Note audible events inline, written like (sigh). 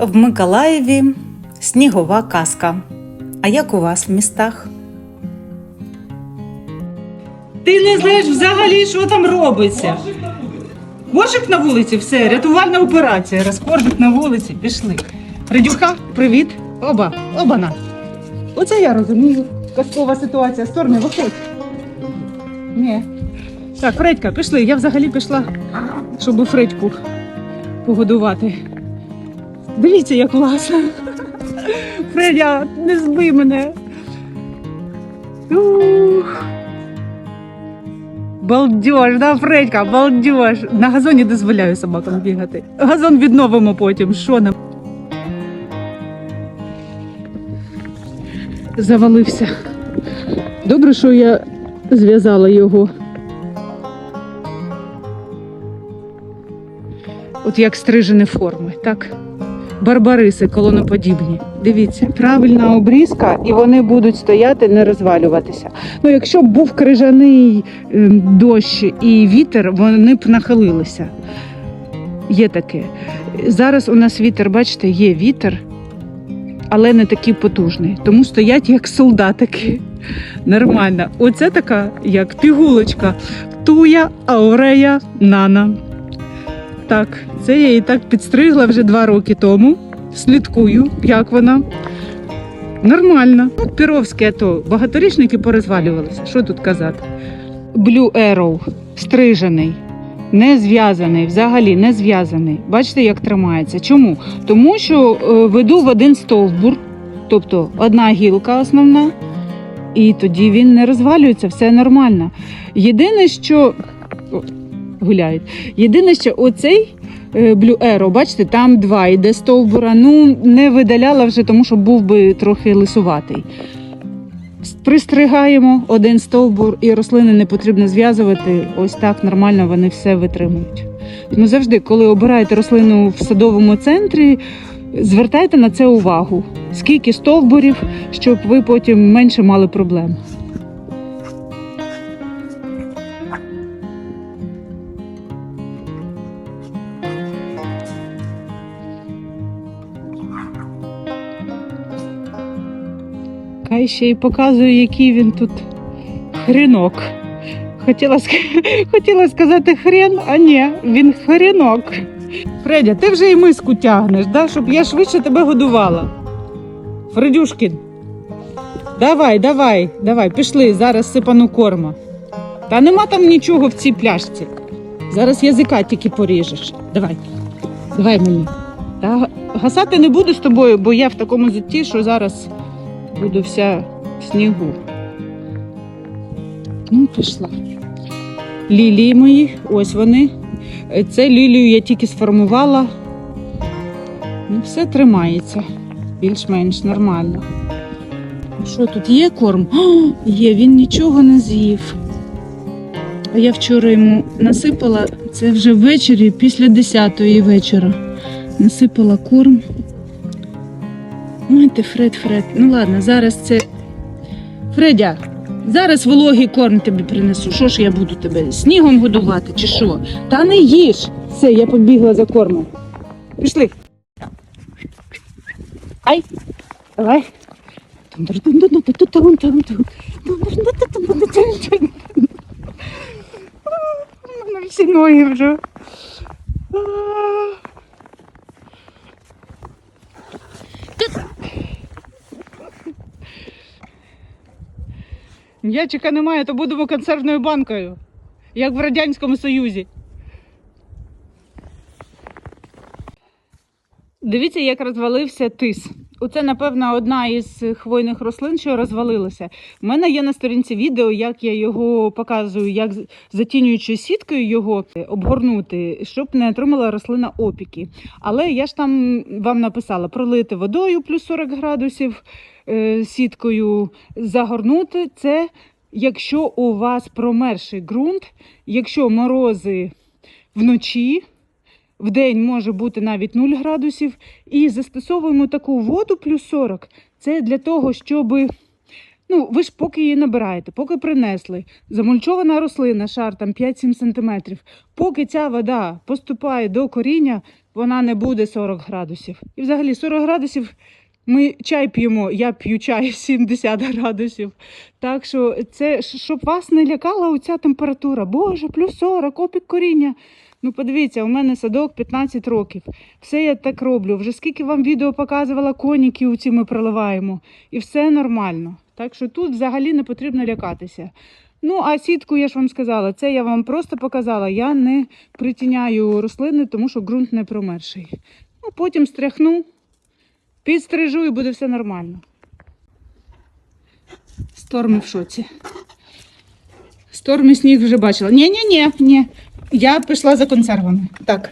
В Миколаєві снігова казка. А як у вас в містах? Ти не знаєш взагалі, що там робиться. Коржик на вулиці, все, рятувальна операція. Раз коржик на вулиці, пішли. Фредюха, привіт. Оба, обана. Оце я розумію. Казкова ситуація. Стормі, виходь. Ні. Так, Фредька, пішли. Я взагалі пішла, щоб Фредьку погодувати. Дивіться, як класно. Фредя, не збий мене. Ух. Балдеж, да, Фредька, балдеж. На газоні дозволяю собакам бігати. Газон відновимо потім. Що нам? Завалився. Добре, що я зв'язала його. От як стрижені форми, так? Барбариси колоноподібні. Дивіться, правильна обрізка, і вони будуть стояти, не розвалюватися. Ну, якщо б був крижаний ем, дощ і вітер, вони б нахилилися. Є таке. Зараз у нас вітер, бачите, є вітер, але не такий потужний. Тому стоять як солдатики. Нормально. Оце така, як пігулочка. Туя, аурея, нана. Так, це я її так підстригла вже два роки тому. Слідкую, як вона. Нормально. Ну, Піровське, то багаторічники порозвалювалися. Що тут казати? Blue Arrow стрижений, не зв'язаний, взагалі не зв'язаний. Бачите, як тримається. Чому? Тому що е, веду в один стовбур, тобто одна гілка основна, і тоді він не розвалюється, все нормально. Єдине, що гуляють. Єдине, що оцей е, Blue Arrow, бачите, там два йде стовбура. Ну, не видаляла вже, тому що був би трохи лисуватий. Пристригаємо один стовбур, і рослини не потрібно зв'язувати. Ось так нормально вони все витримують. Тому завжди, коли обираєте рослину в садовому центрі, звертайте на це увагу. Скільки стовбурів, щоб ви потім менше мали проблем. Хай ще й показує, який він тут хрінок. Хотіла, (laughs) хотіла сказати хрен, а ні, він хрінок. Фредя, ти вже і миску тягнеш, да? щоб я швидше тебе годувала. Фредюшкін, давай, давай, давай, пішли, зараз сипану корма. Та нема там нічого в цій пляшці. Зараз язика тільки поріжеш. Давай, давай мені. Та гасати не буду з тобою, бо я в такому зутті, що зараз буду вся в снігу. Ну, пішла. Лілії мої, ось вони. Це лілію я тільки сформувала. Ну, все тримається. Більш-менш нормально. Що тут є корм? О, є, він нічого не з'їв. А я вчора йому насипала, це вже ввечері, після 10-ї вечора. Насипала корм. Ти Фред, Фред. Ну ладно, зараз це. Фредя, зараз вологий корм тобі принесу. Що ж я буду тебе снігом годувати чи що? Та не їж. Все, я побігла за кормом. Пішли. Ай, давай. Всі ноги вже. М'ячика немає, то будемо консервною банкою, як в Радянському Союзі. Дивіться, як розвалився тис. Оце, напевно, одна із хвойних рослин, що розвалилася. У мене є на сторінці відео, як я його показую, як з- затінюючою сіткою його обгорнути, щоб не отримала рослина опіки. Але я ж там вам написала пролити водою плюс 40 градусів е, сіткою, загорнути це. Якщо у вас промерший ґрунт, якщо морози вночі, в день може бути навіть 0 градусів, і застосовуємо таку воду плюс 40. Це для того, щоб Ну, ви ж поки її набираєте, поки принесли, замульчована рослина, шар там 5-7 сантиметрів. Поки ця вода поступає до коріння, вона не буде 40 градусів. І взагалі 40 градусів ми чай п'ємо, я п'ю чай (laughs) 70 градусів. Так що це щоб вас не лякала оця температура. Боже, плюс 40, опік коріння. Ну, подивіться, у мене садок 15 років. Все я так роблю. Вже скільки вам відео показувала, коніки у ці ми проливаємо. І все нормально. Так що тут взагалі не потрібно лякатися. Ну, а сітку, я ж вам сказала, це я вам просто показала. Я не притіняю рослини, тому що ґрунт не промерший. Ну, потім стряхну, підстрижу і буде все нормально. Сторми в шоці. Сторми сніг вже бачила. Ні, ні, ні, ні. Я пішла за консервами. Так.